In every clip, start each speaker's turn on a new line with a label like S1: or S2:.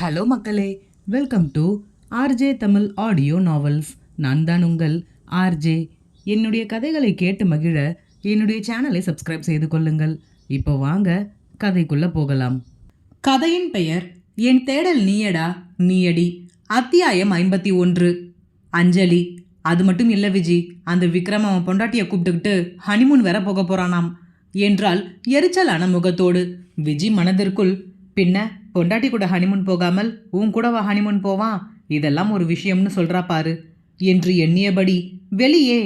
S1: Hello மக்களே welcome to RJ Tamil audio novels. நான் தான் உங்கள் ஆர்ஜே என்னுடைய கதைகளை கேட்டு மகிழ என்னுடைய சேனலை சப்ஸ்கிரைப் செய்து கொள்ளுங்கள். இப்போ வாங்க கதைக்குள்ளே போகலாம். கதையின் பெயர் என் தேடல் நீயடா நீயடி. அத்தியாயம் ஐம்பத்தி ஒன்று. அஞ்சலி. அது மட்டும் இல்லை விஜி. அந்த விக்ரம் அவன் பொண்டாட்டியை கூப்பிட்டுக்கிட்டு ஹனிமூன் வேற போக போகிறானாம் என்றால் எரிச்சலான முகத்தோடு விஜி மனதிற்குள் பின்ன பொண்டாட்டி கூட ஹனிமூன் போகாமல் உன் கூடவா ஹனிமூன் போவான் இதெல்லாம் ஒரு விஷயம்னு சொல்றா பாரு. என்று எண்ணியபடி வெளியே.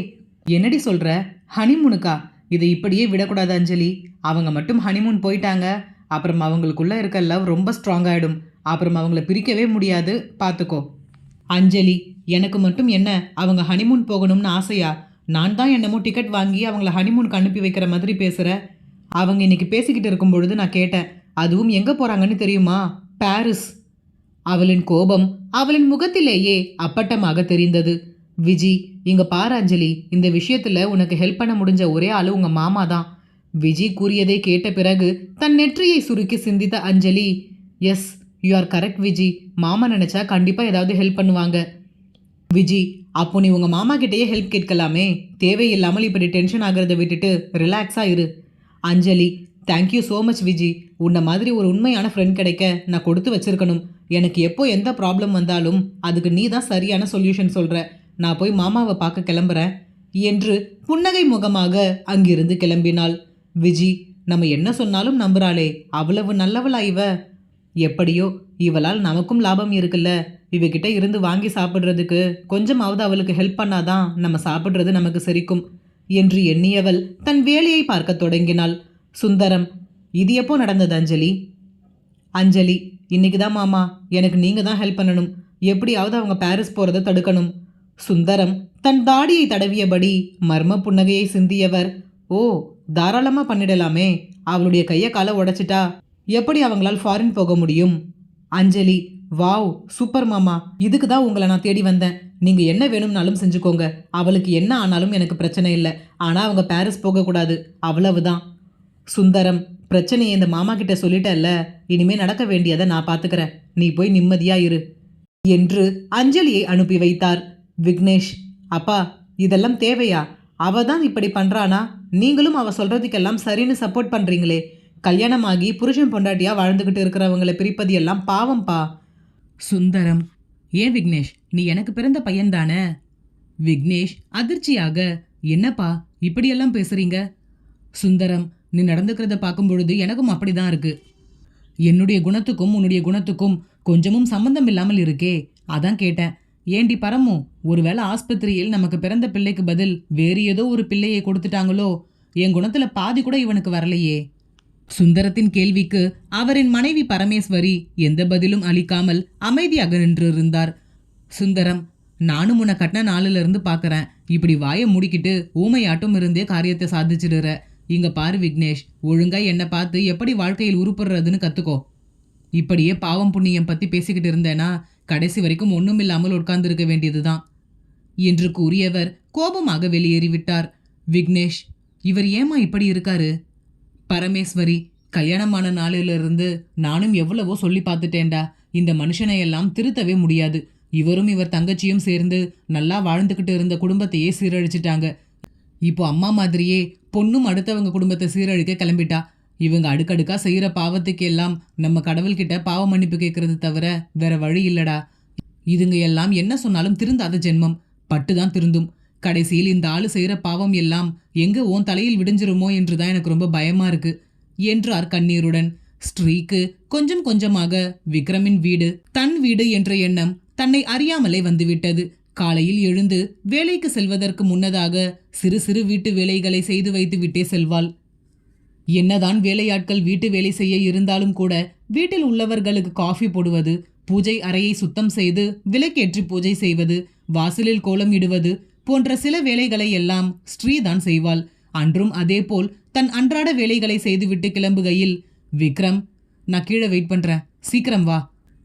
S1: என்னடி சொல்ற? ஹனிமூனுக்கா இதை இப்படியே விடக்கூடாது அஞ்சலி. அவங்க மட்டும் ஹனிமூன் போயிட்டாங்க. அப்புறம் அவங்களுக்குள்ள இருக்க லவ் ரொம்ப ஸ்ட்ராங் ஆயிடும். அப்புறம் அவங்கள பிரிக்கவே முடியாது. பார்த்துக்கோ அஞ்சலி எனக்கு மட்டும் என்ன? அவங்க ஹனிமூன் போகணும்னு ஆசையா? நான் தான் என்னமோ டிக்கெட் வாங்கி அவங்கள ஹனிமூனுக்கு அனுப்பி வைக்கிற மாதிரி பேசுகிற அவங்க இன்னைக்கு பேசிக்கிட்டு இருக்கும் பொழுது நான் கேட்டேன் அதுவும் எங்கே போகிறாங்கன்னு தெரியுமா? பாரிஸ். அவளின் கோபம் அவளின் முகத்திலேயே அப்பட்டமாக தெரிந்தது. விஜி இங்கே பார் அஞ்சலி இந்த விஷயத்தில் உனக்கு ஹெல்ப் பண்ண முடிஞ்ச ஒரே ஆளு உங்கள் மாமா தான். விஜி கூறியதை கேட்ட பிறகு தன் நெற்றியை சுருக்கி சிந்தித்த Anjali yes you are correct Viji. மாமா நினச்சா கண்டிப்பாக ஏதாவது ஹெல்ப் பண்ணுவாங்க. விஜி அப்போ நீ உங்கள் மாமா கிட்டேயே ஹெல்ப் கேட்கலாமே. தேவையில்லாமல் இப்படி டென்ஷன் ஆகிறத விட்டுட்டு ரிலாக்ஸாக இரு. Anjali thank you so much Viji உன்னை மாதிரி ஒரு உண்மையான ஃப்ரெண்ட் கிடைக்க நான் கொடுத்து வச்சிருக்கணும். எனக்கு எப்போ எந்த ப்ராப்ளம் வந்தாலும் அதுக்கு நீ தான் சரியான சொல்யூஷன் சொல்கிற நான் போய் மாமாவை பார்க்க கிளம்புறேன். என்று புன்னகை முகமாக அங்கிருந்து கிளம்பினாள். விஜி நம்ம என்ன சொன்னாலும் நம்புறாளே. அவ்வளவு நல்லவளா இவ. எப்படியோ இவளால் நமக்கும் லாபம் இருக்குல்ல. இவகிட்ட இருந்து வாங்கி சாப்பிட்றதுக்கு கொஞ்சமாவது அவளுக்கு ஹெல்ப் பண்ணாதான் நம்ம சாப்பிட்றது நமக்கு செரிக்கும். என்று எண்ணியவள் தன் வேலையை பார்க்க தொடங்கினாள். சுந்தரம் இது எப்போ நடந்தது அஞ்சலி? அஞ்சலி இன்னைக்கு தான் மாமா எனக்கு நீங்கள் தான் ஹெல்ப் பண்ணணும். எப்படியாவது அவங்க பாரிஸ் போகிறத தடுக்கணும். சுந்தரம் தன் தாடியை தடவியபடி மர்ம புன்னகையை சிந்தியவர். ஓ தாராளமாக பண்ணிடலாமே. அவளுடைய கையை காலை உடைச்சிட்டா எப்படி அவங்களால் ஃபாரின் போக முடியும்? அஞ்சலி வாவ் சூப்பர் மாமா. இதுக்கு தான் உங்களை நான் தேடி வந்தேன். நீங்கள் என்ன வேணும்னாலும் செஞ்சுக்கோங்க. அவளுக்கு என்ன ஆனாலும் எனக்கு பிரச்சனை இல்லை. ஆனால் அவங்க பாரிஸ் போகக்கூடாது. அவ்வளவுதான். சுந்தரம் பிரச்சனையை இந்த மாமா கிட்ட சொல்லிட்டல்ல இனிமே நடக்க வேண்டியதை நான் பார்த்துக்கிறேன் நீ போய் நிம்மதியா இரு. என்று அஞ்சலியை அனுப்பி வைத்தார். விக்னேஷ் அப்பா இதெல்லாம் தேவையா? அவ தான் இப்படி பண்றானா? நீங்களும் அவ சொல்றதுக்கெல்லாம் சரின்னு சப்போர்ட் பண்றீங்களே. கல்யாணமாகி புருஷன் பொண்டாட்டியா வாழ்ந்துகிட்டு இருக்கிறவங்களை பிரிப்பது எல்லாம் பாவம்பா. சுந்தரம் ஏன் விக்னேஷ் நீ எனக்கு பிறந்த பையன்தானே விக்னேஷ் அதிர்ச்சியாக என்னப்பா இப்படியெல்லாம் பேசுறீங்க? சுந்தரம் நீ நடந்துக்கிறத பார்க்கும் பொழுது எனக்கும் அப்படிதான் இருக்கு. என்னுடைய குணத்துக்கும் உன்னுடைய குணத்துக்கும் கொஞ்சமும் சம்பந்தம் இல்லாமல் இருக்கே அதான் கேட்டேன். ஏண்டி பரமு ஒருவேளை ஆஸ்பத்திரியில் நமக்கு பிறந்த பிள்ளைக்கு பதில் வேறு ஏதோ ஒரு பிள்ளையை கொடுத்துட்டாங்களோ? என் குணத்துல பாதி கூட இவனுக்கு வரலையே. சுந்தரத்தின் கேள்விக்கு அவரின் மனைவி பரமேஸ்வரி எந்த பதிலும் அளிக்காமல் அமைதியாக நின்றிருந்தார். சுந்தரம் நானும் உன்னை கட்டின நாளிலிருந்து பார்க்குறேன் இப்படி வாயை முடிக்கிட்டு ஊமையாட்டும் இருந்தே காரியத்தை சாதிச்சிடுற. இங்க பாரு விக்னேஷ் ஒழுங்கா என்னை பார்த்து எப்படி வாழ்க்கையில் உருப்படுறதுன்னு கத்துக்கோ. இப்படியே பாவம் புண்ணியம் பத்தி பேசிக்கிட்டு இருந்தேன்னா கடைசி வரைக்கும் ஒன்றும் இல்லாமல் உட்கார்ந்திருக்க வேண்டியதுதான் என்று கூறியவர் கோபமாக வெளியேறிவிட்டார். விக்னேஷ் இவர் ஏமா இப்படி இருக்காரு? பரமேஸ்வரி கல்யாணமான நாளிலிருந்து நானும் எவ்வளவோ சொல்லி பார்த்துட்டேன்டா இந்த மனுஷனை எல்லாம் திருத்தவே முடியாது. இவரும் இவர் தங்கச்சியும் சேர்ந்து நல்லா வாழ்ந்துக்கிட்டு இருந்த குடும்பத்தையே சீரழிச்சிட்டாங்க. இப்போ அம்மா மாதிரியே பொண்ணும் அடுத்தவங்க குடும்பத்தை சீரழிக்க கிளம்பிட்டா. இவங்க அடுக்கடுக்கா செய்கிற பாவத்துக்கு எல்லாம் நம்ம கடவுள்கிட்ட பாவ மன்னிப்பு கேட்கறது தவிர வேற வழி இல்லடா. இதுங்க எல்லாம் என்ன சொன்னாலும் திருந்தாத ஜென்மம். பட்டுதான் திருந்தும். கடைசியில் இந்த ஆள் செய்கிற பாவம் எல்லாம் எங்க ஓன் தலையில் விடிஞ்சிருமோ என்றுதான் எனக்கு ரொம்ப பயமா இருக்கு என்றார் கண்ணீருடன். ஸ்ரீக்கு கொஞ்சம் கொஞ்சமாக விக்ரமின் வீடு தன் வீடு என்ற எண்ணம் தன்னை அறியாமலே வந்துவிட்டது. காலையில் எழுந்து வேலைக்கு செல்வதற்கு முன்னதாக சிறு சிறு வீட்டு வேலைகளை செய்து வைத்து விட்டே செல்வாள். என்னதான் வேலையாட்கள் வீட்டு வேலை செய்ய இருந்தாலும் கூட வீட்டில் உள்ளவர்களுக்கு காஃபி போடுவது பூஜை அறையை சுத்தம் செய்து விளக்கேற்றி பூஜை செய்வது வாசலில் கோலம் இடுவது போன்ற சில வேலைகளை எல்லாம் ஸ்ரீதான் செய்வாள். அன்றும் அதேபோல் தன் அன்றாட வேலைகளை செய்துவிட்டு கிளம்புகையில் விக்ரம் நான் கீழே வெயிட் பண்றேன். சீக்கிரம் வா.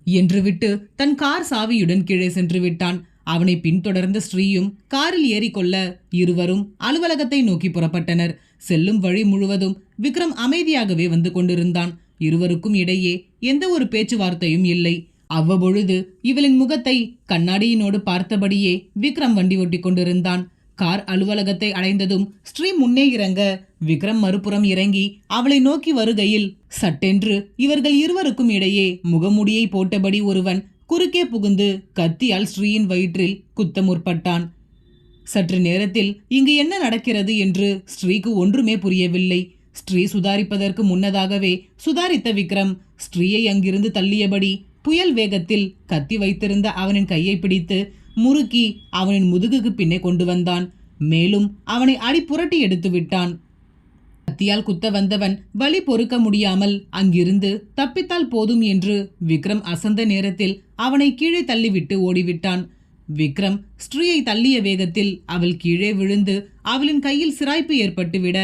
S1: என்று விட்டு தன் கார் சாவியுடன் கீழே சென்று விட்டான். அவனை பின்தொடர்ந்த ஸ்ரீயும் காரில் ஏறிக்கொள்ள இருவரும் அலுவலகத்தை நோக்கி புறப்பட்டனர். செல்லும் வழி முழுவதும் விக்ரம் அமைதியாகவே வந்து கொண்டிருந்தான். இருவருக்கும் இடையே எந்த ஒரு பேச்சுவார்த்தையும் இல்லை. அவ்வப்பொழுது இவளின் முகத்தை கண்ணாடியினோடு பார்த்தபடியே விக்ரம் வண்டி ஓட்டிக் கொண்டிருந்தான். கார் அலுவலகத்தை அடைந்ததும் ஸ்ரீ முன்னே இறங்க விக்ரம் மறுபுறம் இறங்கி அவளை நோக்கி வருகையில் சட்டென்று இவர்கள் இருவருக்கும் இடையே முகமுடியை போட்டபடி ஒருவன் குறுக்கே புகுந்து கத்தியால் ஸ்ரீயின் வயிற்றில் குத்த முற்பட்டான். சற்று நேரத்தில் இங்கு என்ன நடக்கிறது என்று ஸ்ரீக்கு ஒன்றுமே புரியவில்லை. ஸ்ரீ சுதாரிப்பதற்கு முன்னதாகவே சுதாரித்த விக்ரம் ஸ்ரீயை அங்கிருந்து தள்ளியபடி புயல் வேகத்தில் கத்தி வைத்திருந்த அவனின் கையை பிடித்து முறுக்கி அவனின் முதுகுக்கு பின்னே கொண்டு வந்தான். மேலும் அவனை அடி புரட்டி எடுத்து விட்டான் கத்தியால் குத்த வந்தவன் வலி பொறுக்க முடியாமல் அங்கிருந்து தப்பித்தால் போதும் என்று விக்ரம் அசந்த நேரத்தில் அவனை கீழே தள்ளிவிட்டு ஓடிவிட்டான். விக்ரம் ஸ்ரீயை தள்ளிய வேகத்தில் அவள் கீழே விழுந்து அவளின் கையில் சிராய்ப்பு ஏற்பட்டுவிட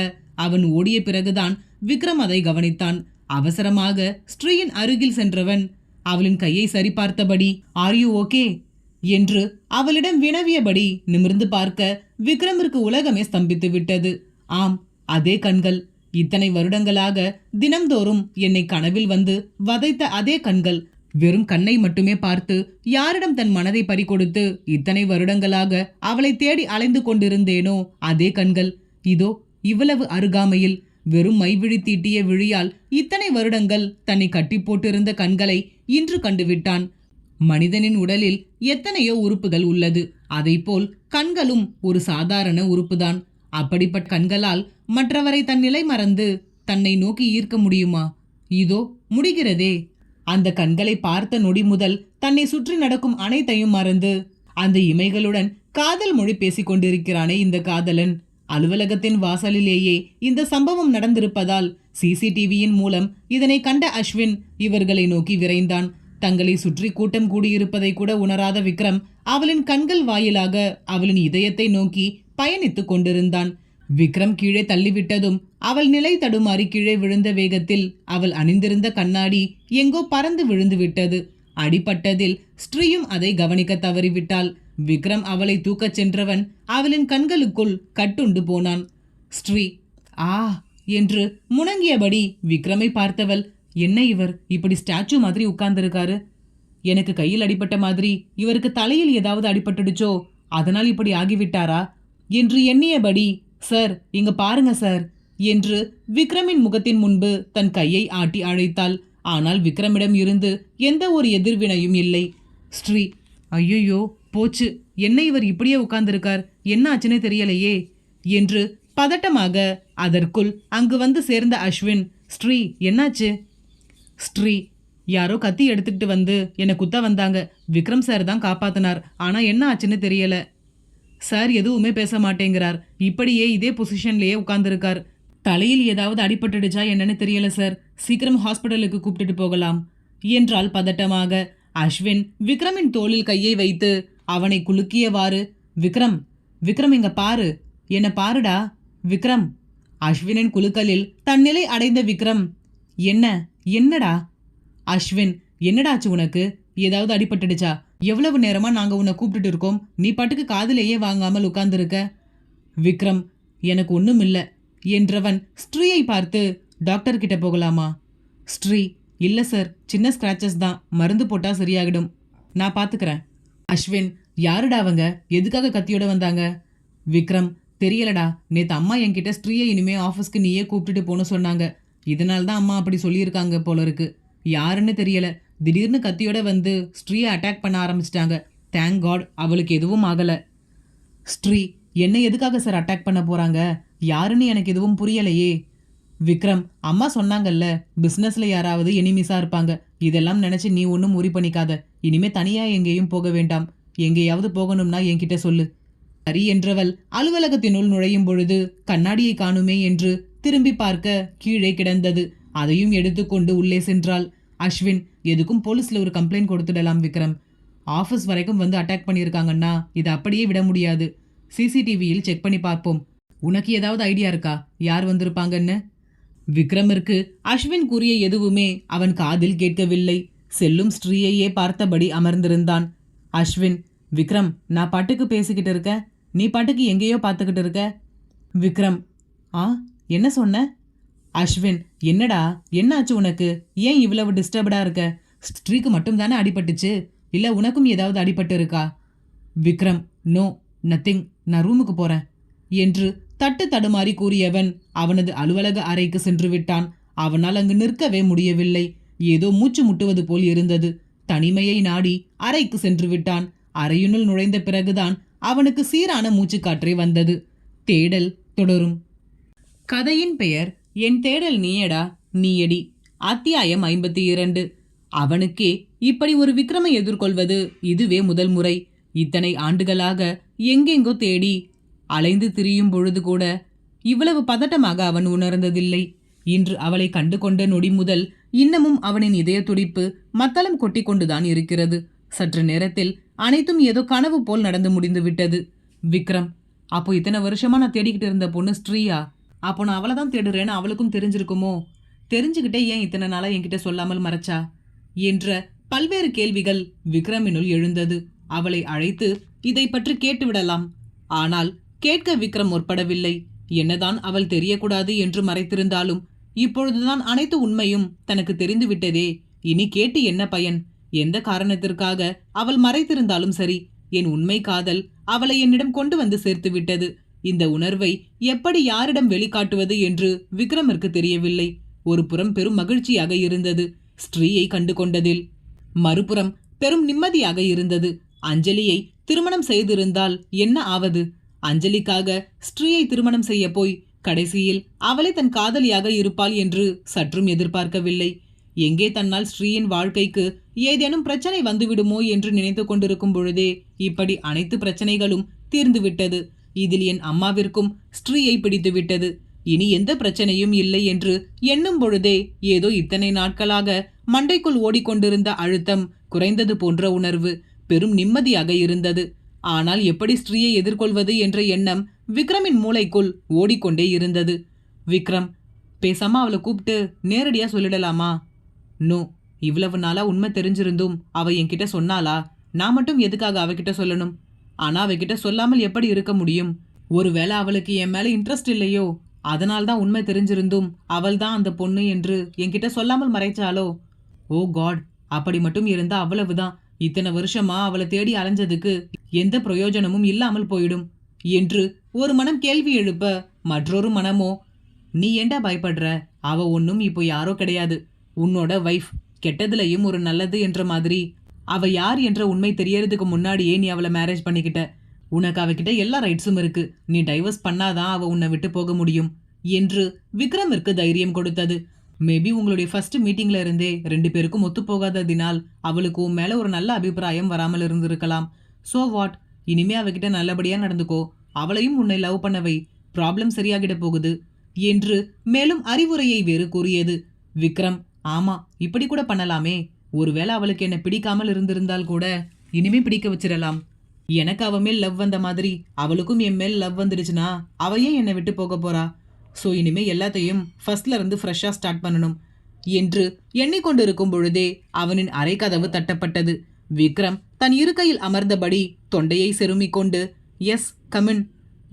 S1: அவன் ஓடிய பிறகுதான் விக்ரம் அதை கவனித்தான். அவசரமாக ஸ்ரீயின் அருகில் சென்றவன் அவளின் கையை சரிபார்த்தபடி ஆர் யூ ஓகே என்று அவளிடம் வினவியபடி நிமிர்ந்து பார்க்க விக்ரமிற்கு உலகமே ஸ்தம்பித்து விட்டது ஆம் அதே கண்கள். இத்தனை வருடங்களாக தினம்தோறும் என்னை கனவில் வந்து வதைத்த அதே கண்கள். வெறும் கண்ணை மட்டுமே பார்த்து யாரிடம் தன் மனதை பறிகொடுத்து இத்தனை வருடங்களாக அவளை தேடி அலைந்து கொண்டிருந்தேனோ அதே கண்கள். இதோ இவ்வளவு அருகாமையில் வெறும் மைவிழி தீட்டிய விழியால் இத்தனை வருடங்கள் தன்னை கட்டி போட்டிருந்த கண்களை இன்று கண்டுவிட்டான். மனிதனின் உடலில் எத்தனையோ உறுப்புகள் உள்ளது. அதைப்போல் கண்களும் ஒரு சாதாரண உறுப்புதான். அப்படிப்பட்ட கண்களால் மற்றவரை தன் நிலை மறந்து தன்னை நோக்கி ஈர்க்க முடியுமா? இதோ முடிகிறதே. அந்த கண்களை பார்த்த நொடி முதல் தன்னை சுற்றி நடக்கும் அனைத்தையும் மறந்து அந்த இமைகளுடன் காதல் மொழி பேசிக் கொண்டிருக்கிறானே இந்த காதலன். அலுவலகத்தின் வாசலிலேயே இந்த சம்பவம் நடந்திருப்பதால் சிசிடிவியின் மூலம் இதனை கண்ட அஸ்வின் இவர்களை நோக்கி விரைந்தான். தங்களை சுற்றி கூட்டம் கூடியிருப்பதை கூட உணராத விக்ரம் அவளின் கண்கள் வாயிலாக அவளின் இதயத்தை நோக்கி பயணித்துக் கொண்டிருந்தான். விக்ரம் கீழே தள்ளிவிட்டதும் அவள் நிலை தடுமாறி கீழே விழுந்த வேகத்தில் அவள் அணிந்திருந்த கண்ணாடி எங்கோ பறந்து விழுந்து விட்டது அடிபட்டதில் ஸ்ரீயும் அதை கவனிக்க தவறிவிட்டாள். விக்ரம் அவளை தூக்கச் சென்றவன் அவளின் கண்களுக்குள் கட்டுண்டு போனான். ஸ்ரீ ஆ என்று முணங்கியபடி விக்ரமை பார்த்தவள் என்ன இவர்? இப்படி ஸ்டாச்சு மாதிரி உட்கார்ந்திருக்காரு. எனக்கு கையில் அடிபட்ட மாதிரி இவருக்கு தலையில் ஏதாவது அடிபட்டுடுச்சோ? அதனால் இப்படி ஆகிவிட்டாரா? என்று எண்ணியபடி சார் இங்க பாருங்க சார் என்று விக்ரமின் முகத்தின் முன்பு தன் கையை ஆட்டி அழைத்தாள். ஆனால் விக்ரமிடம் இருந்து எந்த ஒரு எதிர்வினையும் இல்லை. ஸ்ரீ ஐயோ போச்சு என்ன இவர் இப்படியே உட்கார்ந்திருக்கார்? என்ன ஆச்சுன்னே தெரியலையே என்று பதட்டமாக அதற்குள் அங்கு வந்து சேர்ந்த அஸ்வின் ஸ்ரீ என்னாச்சு? ஸ்ரீ யாரோ கத்தி எடுத்துக்கிட்டு வந்து என்னை குத்த வந்தாங்க. விக்ரம் சார் தான் காப்பாத்தினார். ஆனால் என்ன ஆச்சுன்னு தெரியலை. சார் எதுவுமே பேச மாட்டேங்கிறார். இப்படியே இதே பொசிஷன்லயே உட்கார்ந்துருக்கார். தலையில் ஏதாவது அடிபட்டுடுச்சா என்னன்னு தெரியல சார். சீக்கிரம் ஹாஸ்பிட்டலுக்கு கூப்பிட்டுட்டு போகலாம். என்றால் பதட்டமாக. அஸ்வின் விக்ரமின் தோளில் கையை வைத்து அவனை குலுக்கியவாறு விக்ரம் விக்ரம் இங்க பாரு. என்ன பாருடா. விக்ரம். அஸ்வினின் குலுக்கலில் தன்னிலை அடைந்த விக்ரம் என்ன என்னடா? அஸ்வின் என்னடாச்சு உனக்கு? ஏதாவது அடிபட்டுடுச்சா? எவ்வளவு நேரமா நாங்க உன்னை கூப்பிட்டுட்டு இருக்கோம்? நீ பாட்டுக்கு காதுலேயே வாங்காமல் உட்கார்ந்துருக்க. விக்ரம் எனக்கு ஒன்றும் இல்லை என்றவன் ஸ்ரீயை பார்த்து டாக்டர் கிட்ட போகலாமா? ஸ்ரீ இல்லை சார். சின்ன ஸ்க்ராச்சஸ் தான். மருந்து போட்டால் சரியாகிடும். நான் பார்த்துக்கிறேன் அஸ்வின் யாருடா அவங்க? எதுக்காக கத்தியோட வந்தாங்க? விக்ரம் தெரியலடா. நேற்று அம்மா என்கிட்ட ஸ்ரீயை இனிமே ஆஃபீஸ்க்கு நீயே கூப்பிட்டுட்டு போன சொன்னாங்க. இதனால தான் அம்மா அப்படி சொல்லியிருக்காங்க போல இருக்கு. யாருன்னு தெரியல. திடீர்னு கத்தியோட வந்து ஸ்ரீயை அட்டாக் பண்ண ஆரம்பிச்சிட்டாங்க. தேங்க் காட் அவளுக்கு எதுவும் ஆகலை. ஸ்ரீ என்ன எதுக்காக சார் அட்டாக் பண்ண போகிறாங்க யாருன்னு எனக்கு எதுவும் புரியலையே. விக்ரம் அம்மா சொன்னாங்கல்ல பிஸ்னஸில் யாராவது எனிமிஸாக இருப்பாங்க. இதெல்லாம் நினச்சி நீ ஒன்றும் உரி பண்ணிக்காத. இனிமே தனியாக எங்கேயும் போக வேண்டாம். எங்கேயாவது போகணும்னா என்கிட்ட சொல்லு. சரி என்றவள் அலுவலகத்தினுள் நுழையும் பொழுது கண்ணாடியை காணுமே என்று திரும்பி பார்க்க கீழே கிடந்தது. அதையும் எடுத்துக்கொண்டு உள்ளே சென்றாள். அஸ்வின் எதுக்கும் போலீஸில் ஒரு கம்ப்ளைண்ட் கொடுத்துடலாம் விக்ரம். ஆஃபீஸ் வரைக்கும் வந்து அட்டாக் பண்ணியிருக்காங்கன்னா இதை அப்படியே விட முடியாது. சிசிடிவியில் செக் பண்ணி பார்ப்போம். உனக்கு ஏதாவது ஐடியா இருக்கா? யார் வந்திருப்பாங்கன்னு? விக்ரமிற்கு அஸ்வின் கூறிய எதுவுமே அவன் காதில் கேட்கவில்லை. செல்லும் ஸ்ரீயையே பார்த்தபடி அமர்ந்திருந்தான். அஸ்வின் விக்ரம் நான் பாட்டுக்கு பேசிக்கிட்டு இருக்க? நீ பாட்டுக்கு எங்கேயோ பார்த்துக்கிட்டு இருக்க? விக்ரம் ஆ என்ன சொன்ன? அஸ்வின் என்னடா? என்னாச்சு உனக்கு? ஏன் இவ்வளவு டிஸ்டர்படா இருக்க? ஸ்ட்ரீக்கு மட்டும் தானே அடிபட்டுச்சு? இல்ல உனக்கும் ஏதாவது அடிபட்டு இருக்கா? விக்ரம் நோ நத்திங் நான் ரூமுக்கு போறேன். என்று தட்டு தடுமாறி கூறியவன் அவனது அலுவலக அறைக்கு சென்று விட்டான். அவனால் அங்கு நிற்கவே முடியவில்லை. ஏதோ மூச்சு முட்டுவது போல் இருந்தது. தனிமையை நாடி அறைக்கு சென்று விட்டான். அறையினுள் நுழைந்த பிறகுதான் அவனுக்கு சீரான மூச்சுக்காற்றே வந்தது. தேடல் தொடரும். கதையின் பெயர் என் தேடல் நீயடா நீயடி. அத்தியாயம் ஐம்பத்தி இரண்டு அவனுக்கே இப்படி ஒரு விக்ரமை எதிர்கொள்வது இதுவே முதல் முறை. இத்தனை ஆண்டுகளாக எங்கெங்கோ தேடி அலைந்து திரியும் பொழுது கூட இவ்வளவு பதட்டமாக அவன் உணர்ந்ததில்லை. இன்று அவளை கண்டு கொண்ட நொடி முதல் இன்னமும் அவனின் இதய துடிப்பு மத்தளம் கொட்டி கொண்டுதான் இருக்கிறது. சற்று நேரத்தில் அனைத்தும் ஏதோ கனவு போல் நடந்து முடிந்து விட்டது விக்ரம் அப்போ இத்தனை வருஷமா நான் தேடிக்கிட்டு இருந்த பொண்ணு ஸ்ரீயா? அப்போ நான் அவளை தான் தேடுறேன்னு அவளுக்கும் தெரிஞ்சிருக்குமோ? தெரிஞ்சுக்கிட்டே ஏன் இத்தனை நாளா என்கிட்ட சொல்லாமல் மறைச்சா? என்ற பல்வேறு கேள்விகள் விக்ரமினுள் எழுந்தது. அவளை அழைத்து இதை பற்றி கேட்டுவிடலாம் ஆனால் கேட்க விக்ரம் முற்படவில்லை. என்னதான் அவள் தெரியக்கூடாது என்று மறைத்திருந்தாலும் இப்பொழுதுதான் அனைத்து உண்மையும் தனக்கு தெரிந்துவிட்டதே இனி கேட்டு என்ன பயன்? எந்த காரணத்திற்காக அவள் மறைத்திருந்தாலும் சரி என் உண்மை காதல் அவளை என்னிடம் கொண்டு வந்து சேர்த்து விட்டது. இந்த உணர்வை எப்படி யாரிடம் வெளிக்காட்டுவது என்று விக்ரமிற்கு தெரியவில்லை. ஒரு புறம் பெரும் மகிழ்ச்சியாக இருந்தது. ஸ்ரீயை கண்டு கொண்டதில். மறுபுறம் பெரும் நிம்மதியாக இருந்தது. அஞ்சலியை திருமணம் செய்திருந்தால் என்ன ஆவது? அஞ்சலிக்காக ஸ்ரீயை திருமணம் செய்ய போய் கடைசியில் அவளே தன் காதலியாக இருப்பாள் என்று சற்றும் எதிர்பார்க்கவில்லை. எங்கே தன்னால் ஸ்ரீயின் வாழ்க்கைக்கு ஏதேனும் பிரச்சனை வந்துவிடுமோ என்று நினைத்து கொண்டிருக்கும் பொழுதே இப்படி அனைத்து பிரச்சனைகளும் தீர்ந்துவிட்டது. இதில் என் அம்மாவிற்கும் ஸ்ரீயை பிடித்துவிட்டது. இனி எந்த பிரச்சனையும் இல்லை என்று எண்ணும் பொழுதே ஏதோ இத்தனை நாட்களாக மண்டைக்குள் ஓடிக்கொண்டிருந்த அழுத்தம் குறைந்தது போன்ற உணர்வு பெரும் நிம்மதியாக இருந்தது. ஆனால் எப்படி ஸ்ரீயை எதிர்கொள்வது என்ற எண்ணம் விக்ரமின் மூளைக்குள் ஓடிக்கொண்டே இருந்தது. விக்ரம் பேசாம அவளை கூப்பிட்டு நேரடியா சொல்லிடலாமா? நோ இவ்வளவு நாளா உண்மை தெரிஞ்சிருந்தும் அவ என்கிட்ட சொன்னாளா? நான் மட்டும் எதுக்காக அவகிட்ட சொல்லணும்? ஆனால் அவகிட்ட சொல்லாமல் எப்படி இருக்க முடியும்? ஒருவேளை அவளுக்கு என் மேலே இன்ட்ரெஸ்ட் இல்லையோ? அதனால் தான் உண்மை தெரிஞ்சிருந்தும் அவள் தான் அந்த பொண்ணு என்று என்கிட்ட சொல்லாமல் மறைச்சாளோ? ஓ காட் அப்படி மட்டும் இருந்தா அவ்வளவுதான். இத்தனை வருஷமா அவளை தேடி அலைஞ்சதுக்கு எந்த பிரயோஜனமும் இல்லாமல் போயிடும் என்று ஒரு மனம் கேள்வி எழுப்ப மற்றொரு மனமோ? நீ ஏண்டா பயப்படுற? அவ ஒன்றும் இப்போ யாரோ கிடையாது. உன்னோட வைஃப் கெட்டதுலையும் ஒரு நல்லது என்ற மாதிரி அவ யார் என்ற உண்மை தெரியறதுக்கு முன்னாடியே நீ அவளை மேரேஜ் பண்ணிக்கிட்ட. உனக்கு அவகிட்ட எல்லா ரைட்ஸும் இருக்கு. நீ டைவர்ஸ் பண்ணாதான் அவ உன்னை விட்டு போக முடியும் என்று விக்ரமிற்கு தைரியம் கொடுத்தது. மேபி உங்களுடைய ஃபர்ஸ்ட் மீட்டிங்ல இருந்தே ரெண்டு பேருக்கும் ஒத்து போகாததினால் அவளுக்கு உன் மேல ஒரு நல்ல அபிப்பிராயம் வராமல் இருந்திருக்கலாம். ஸோ வாட் இனிமே அவகிட்ட நல்லபடியா நடந்துக்கோ. அவளையும் உன்னை லவ் பண்ணவை. ப்ராப்ளம் சரியாகிட போகுது என்று மேலும் அறிவுரையை வேறு கூறியது. விக்ரம் ஆமா இப்படி கூட பண்ணலாமே. ஒருவேளை அவளுக்கு என்னை பிடிக்காமல் இருந்திருந்தால் கூட இனிமே பிடிக்க வச்சிடலாம். எனக்கு அவ மேல் லவ் வந்த மாதிரி அவளுக்கும் என் மேல் லவ் வந்துடுச்சுன்னா அவ ஏன் என்னை விட்டு போக போறா? ஸோ இனிமே எல்லாத்தையும் ஃபர்ஸ்ட்ல இருந்து ஃப்ரெஷ்ஷாக ஸ்டார்ட் பண்ணணும். என்று எண்ணிக்கொண்டிருக்கும் பொழுதே அவனின் அரைக்கதவு தட்டப்பட்டது. விக்ரம் தன் இருக்கையில் அமர்ந்தபடி தொண்டையை செருமிக் கொண்டு எஸ் கமின்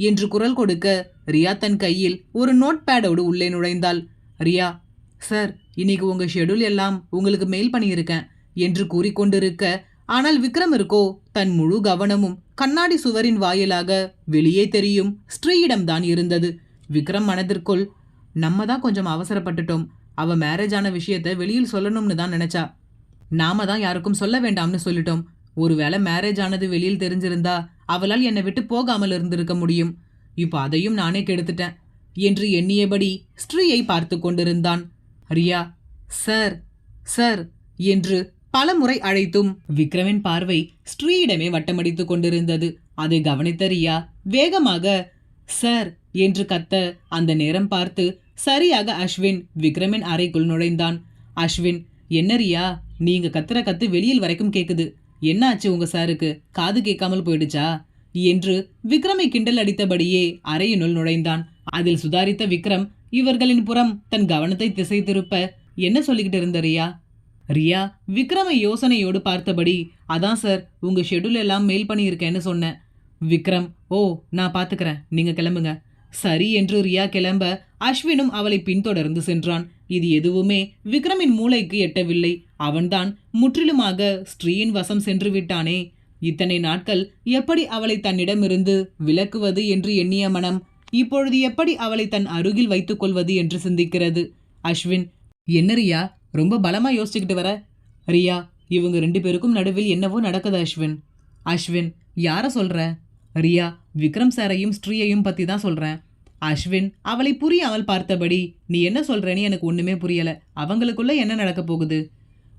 S1: என்று குரல் கொடுக்க ரியா தன் கையில் ஒரு நோட் பேடோடு உள்ளே நுழைந்தாள். ரியா சார் இன்னைக்கு உங்க ஷெட்யூல் எல்லாம் உங்களுக்கு மெயில் பண்ணியிருக்கேன் என்று கூறிக்கொண்டிருக்க ஆனால் விக்ரம் இருக்கோ தன் முழு கவனமும் கண்ணாடி சுவரின் வாயிலாக வெளியே தெரியும் ஸ்ரீயிடம்தான் இருந்தது. விக்ரம் மனதிற்குள் நம்ம தான் கொஞ்சம் அவசரப்பட்டுட்டோம். அவ மேரேஜ் ஆன விஷயத்த வெளியில் சொல்லணும்னு தான் நினைச்சா. நாம தான் யாருக்கும் சொல்ல வேண்டாம்னு சொல்லிட்டோம். ஒருவேளை மேரேஜ் ஆனது வெளியில் தெரிஞ்சிருந்தா அவளால் என்னை விட்டு போகாமல் இருந்திருக்க முடியும். இப்போ அதையும் நானே கெடுத்துட்டேன் என்று எண்ணியபடி ஸ்ரீயை பார்த்து கொண்டிருந்தான். ரியா சார் சார் என்று பலமுறை அழைத்தும் விக்ரமின் பார்வை ஸ்ரீயிடமே வட்டமடித்துக் கொண்டிருந்தது. அதை கவனித்த ரியா வேகமாக சார் என்று கத்த அந்த நேரம் பார்த்து சரியாக அஸ்வின் விக்ரமின் அறைக்குள் நுழைந்தான். அஸ்வின் என்ன ரியா நீங்க கத்துற கத்து வெளியில் வரைக்கும் கேக்குது. என்னாச்சு உங்க சாருக்கு? காது கேட்காமல் போயிடுச்சா? என்று விக்ரமை கிண்டல் அடித்தபடியே அறையினுள் நுழைந்தான். அதில் சுதாரித்த விக்ரம் இவர்களின் புறம் தன் கவனத்தை திசை திருப்ப என்ன சொல்லிக்கிட்டு இருந்த ரியா? ரியா விக்ரமை யோசனையோடு பார்த்தபடி அதான் சார் உங்க ஷெட்யூல் எல்லாம் மெயில் பண்ணியிருக்கேன்னு சொன்னேன் விக்ரம் ஓ நான் பாத்துக்கிறேன் நீங்க கிளம்புங்க. சரி என்று ரியா கிளம்ப அஸ்வினும் அவளை பின்தொடர்ந்து சென்றான். இது எதுவுமே விக்ரமின் மூளைக்கு எட்டவில்லை. அவன்தான் முற்றிலுமாக ஸ்ரீயின் வசம் சென்று விட்டானே. இத்தனை நாட்கள் எப்படி அவளை தன்னிடமிருந்து விலக்குவது என்று எண்ணிய மனம் இப்பொழுது எப்படி அவளை தன் அருகில் வைத்துக் கொள்வது என்று சிந்திக்கிறது? அஸ்வின் என்ன ரியா? ரொம்ப பலமாக யோசிச்சுக்கிட்டு வர. ரியா இவங்க ரெண்டு பேருக்கும் நடுவில் என்னவோ நடக்குது அஸ்வின். அஸ்வின் யாரை சொல்கிற ரியா விக்ரம் சாரையும் ஸ்ரீயையும் பற்றி தான் சொல்கிறேன் அஸ்வின் அவளை புரியாமல் பார்த்தபடி நீ என்ன சொல்கிறேன்னு எனக்கு ஒன்றுமே புரியலை. அவங்களுக்குள்ள என்ன நடக்க போகுது?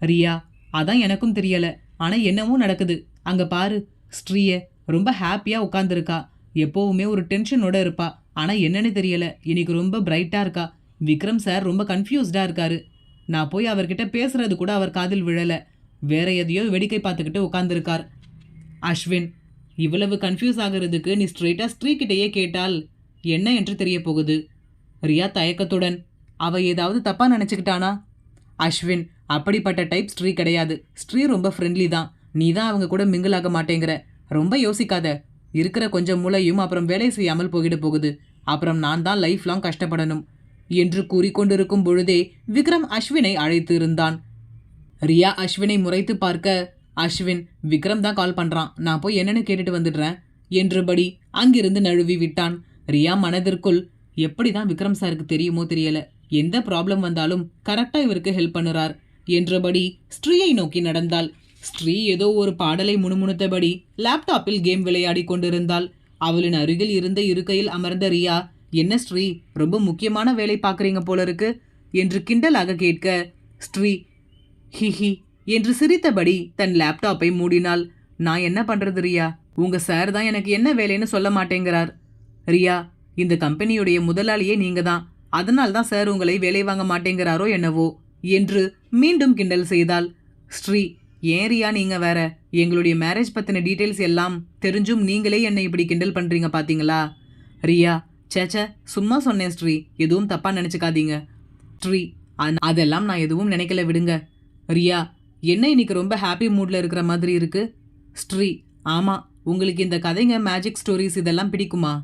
S1: ரியா அதான் எனக்கும் தெரியலை. ஆனால் என்னவோ நடக்குது. அங்கே பாரு ஸ்ரீய ரொம்ப ஹாப்பியாக உட்காந்துருக்கா எப்போவுமே ஒரு டென்ஷனோட இருப்பா. ஆனால் என்னன்னு தெரியல. இன்னைக்கு ரொம்ப பிரைட்டாக இருக்கா? விக்ரம் சார் ரொம்ப கன்ஃபியூஸ்டாக இருக்காரு. நான் போய் அவர்கிட்ட பேசுறது கூட அவர் காதில் விழலை. வேற எதையோ வேடிக்கை பார்த்துக்கிட்டு உட்காந்துருக்கார் அஸ்வின் இவ்வளவு கன்ஃபியூஸ் ஆகிறதுக்கு நீ ஸ்ட்ரெயிட்டாக ஸ்ட்ரீக்கிட்டையே கேட்டால் என்ன என்று தெரிய போகுது ரியா தயக்கத்துடன் அவ ஏதாவது தப்பாக நினச்சிக்கிட்டானா? அஸ்வின் அப்படிப்பட்ட டைப் ஸ்ட்ரீ கிடையாது. ஸ்ட்ரீ ரொம்ப ஃப்ரெண்ட்லி தான். நீ தான் அவங்க கூட மிங்கிள் ஆக மாட்டேங்கிற. ரொம்ப யோசிக்காத. இருக்கிற கொஞ்சம் மூளையும் அப்புறம் வேலை செய்யாமல் போகிட போகுது. அப்புறம் நான் தான் லைஃப் லாங் கஷ்டப்படணும் என்று கூறிக்கொண்டிருக்கும் பொழுதே விக்ரம் அஸ்வினை அழைத்து இருந்தான் ரியா அஸ்வினை முறைத்து பார்க்க அஸ்வின் விக்ரம் தான் கால் பண்ணுறான் நான் போய் என்னன்னு கேட்டுட்டு வந்துடுறேன். என்றபடி அங்கிருந்து நழுவி விட்டான். ரியா மனதிற்குள் எப்படி தான் விக்ரம் சாருக்கு தெரியுமோ தெரியல. எந்த ப்ராப்ளம் வந்தாலும் கரெக்டாக இவருக்கு ஹெல்ப் பண்ணுறார். என்றபடி ஸ்ரீயை நோக்கி நடந்தாள். ஸ்ரீ ஏதோ ஒரு பாடலை முணுமுணுத்தபடி லேப்டாப்பில் கேம் விளையாடி கொண்டிருந்தாள். அவளின் அருகில் இருந்த இருக்கையில் அமர்ந்த ரியா என்ன ஸ்ரீ ரொம்ப முக்கியமான வேலை பார்க்குறீங்க போல இருக்கு என்று கிண்டலாக கேட்க ஸ்ரீ ஹிஹி என்று சிரித்தபடி தன் லேப்டாப்பை மூடினாள். நான் என்ன பண்ணுறது ரியா? உங்கள் சார் தான் எனக்கு என்ன வேலைன்னு சொல்ல மாட்டேங்கிறார். ரியா இந்த கம்பெனியுடைய முதலாளியே நீங்கள் தான். அதனால் தான் சார் உங்களை வேலை வாங்க மாட்டேங்கிறாரோ என்னவோ என்று மீண்டும் கிண்டல் செய்தாள். ஸ்ரீ ஏன் ரியா நீங்க வேற? எங்களுடைய மேரேஜ் பத்தின டீட்டெயில்ஸ் எல்லாம் தெரிஞ்சும் நீங்களே என்னை இப்படி கிண்டல் பண்றீங்க பாத்தீங்களா? ரியா சேச்சே சும்மா சொன்னேன் ஸ்ரீ. எதுவும் தப்பா நினைச்சுக்காதீங்க. ஸ்ரீ அதெல்லாம் நான் எதுவும் நினைக்கல விடுங்க. ரியா என்ன இன்னைக்கு ரொம்ப ஹாப்பி மூட்ல இருக்கிற மாதிரி இருக்கு? ஸ்ரீ ஆமா உங்களுக்கு இந்த கதைங்க மேஜிக் ஸ்டோரிஸ் இதெல்லாம் பிடிக்குமா?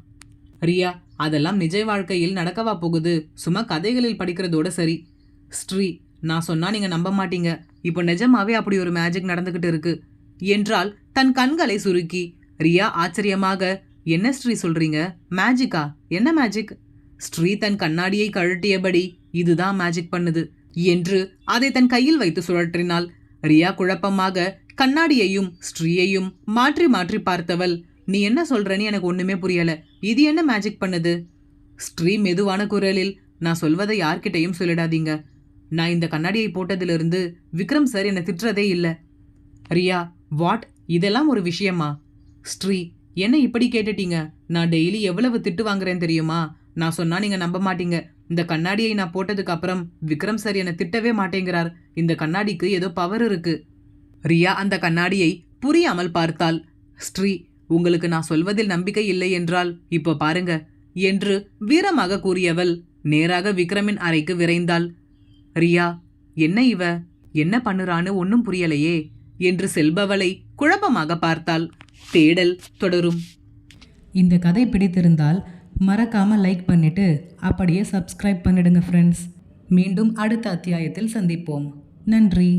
S1: ரியா அதெல்லாம் நிஜ வாழ்க்கையில் நடக்கவா போகுது? சும்மா கதைகளில் படிக்கிறதோட சரி. ஸ்ரீ நான் சொன்னா நீங்க நம்ப மாட்டீங்க. இப்போ நிஜமாவே அப்படி ஒரு மேஜிக் நடந்துகிட்டு இருக்கு. என்றால் தன் கண்களை சுருக்கி ரியா ஆச்சரியமாக என்ன ஸ்ரீ சொல்றீங்க? மேஜிக்கா என்ன மேஜிக் ஸ்ரீ தன் கண்ணாடியை கழட்டியபடி இதுதான் மேஜிக் பண்ணுது என்று அதை தன் கையில் வைத்து சுழற்றினாள். ரியா குழப்பமாக கண்ணாடியையும் ஸ்ரீயையும் மாற்றி மாற்றி பார்த்தவள் நீ என்ன சொல்றன்னு எனக்கு ஒண்ணுமே புரியல. இது என்ன மேஜிக் பண்ணுது? ஸ்ரீ மெதுவான குரலில் நான் சொல்வதை யார்கிட்டயும் சொல்லிடாதீங்க. நான் இந்த கண்ணாடியை போட்டதிலிருந்து விக்ரம் சார் என்னை திட்டுறதே இல்லை. ரியா வாட் இதெல்லாம் ஒரு விஷயமா? ஸ்ரீ என்ன இப்படி கேட்டுட்டீங்க? நான் டெய்லி எவ்வளவு திட்டு வாங்குறேன் தெரியுமா? நான் சொன்னா நீங்க நம்ப மாட்டீங்க. இந்த கண்ணாடியை நான் போட்டதுக்கு அப்புறம் விக்ரம் சார் என்னை திட்டவே மாட்டேங்கிறார். இந்த கண்ணாடிக்கு ஏதோ பவர் இருக்கு. ரியா அந்த கண்ணாடியை புரியாமல் பார்த்தாள். ஸ்ரீ உங்களுக்கு நான் சொல்வதில் நம்பிக்கை இல்லை என்றால் இப்போ பாருங்க என்று வீரமாக கூறியவள் நேராக விக்ரமின் அறைக்கு விரைந்தாள். ரியா என்ன இவ? என்ன பண்ணுறான்னு ஒன்றும் புரியலையே என்று செல்பவளை குழப்பமாக பார்த்தால் தேடல் தொடரும்.
S2: இந்த கதை பிடித்திருந்தால் மறக்காமல் லைக் பண்ணிட்டு அப்படியே சப்ஸ்கிரைப் பண்ணிடுங்க ஃப்ரெண்ட்ஸ் மீண்டும் அடுத்த அத்தியாயத்தில் சந்திப்போம். நன்றி.